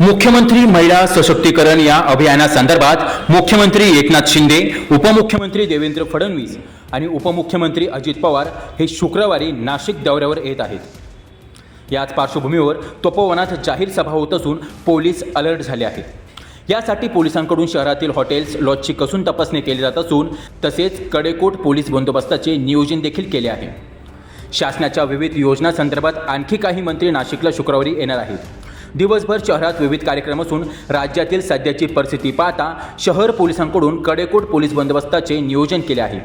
मुख्यमंत्री महिला सशक्तीकरण या अभियानासंदर्भात मुख्यमंत्री एकनाथ शिंदे उपमुख्यमंत्री देवेंद्र फडणवीस आणि उपमुख्यमंत्री अजित पवार हे शुक्रवारी नाशिक दौऱ्यावर येत आहेत. याच पार्श्वभूमीवर तपोवनात जाहीर सभा होत असून पोलीस अलर्ट झाले आहेत. यासाठी पोलिसांकडून शहरातील हॉटेल्स लॉजची कसून तपासणी केली जात असून तसेच कडेकोट पोलीस बंदोबस्ताचे नियोजन देखील केले आहे. शासनाच्या विविध योजनांसंदर्भात आणखी काही मंत्री नाशिकला शुक्रवारी येणार आहेत. दिवसभर शहरात विविध कार्यक्रम असून राज्यातील सध्याची परिस्थिती पाहता शहर पोलिसांकडून कडेकोट पोलीस बंदोबस्ताचे नियोजन केले आहे.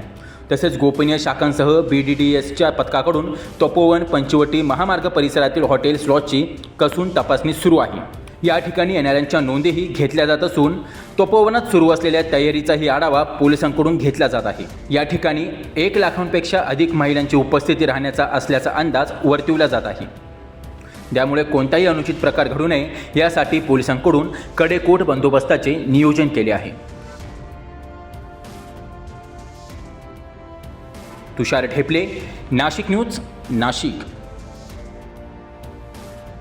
तसेच गोपनीय शाखांसह बी डी डी एसच्या पथकाकडून तपोवन पंचवटी महामार्ग परिसरातील हॉटेल्स लॉजची कसून तपासणी सुरू आहे. या ठिकाणी येणाऱ्यांच्या नोंदीही घेतल्या जात असून तपोवनात सुरू असलेल्या तयारीचाही आढावा पोलिसांकडून घेतला जात आहे. या ठिकाणी एक लाखांपेक्षा अधिक महिलांची उपस्थिती राहण्याचा असल्याचा अंदाज वर्तवला जात आहे. त्यामुळे कोणताही अनुचित प्रकार घडू नये यासाठी पोलिसांकडून कडेकोट बंदोबस्ताचे नियोजन केले आहे. तुषार ठेपले नाशिक न्यूज नाशिक.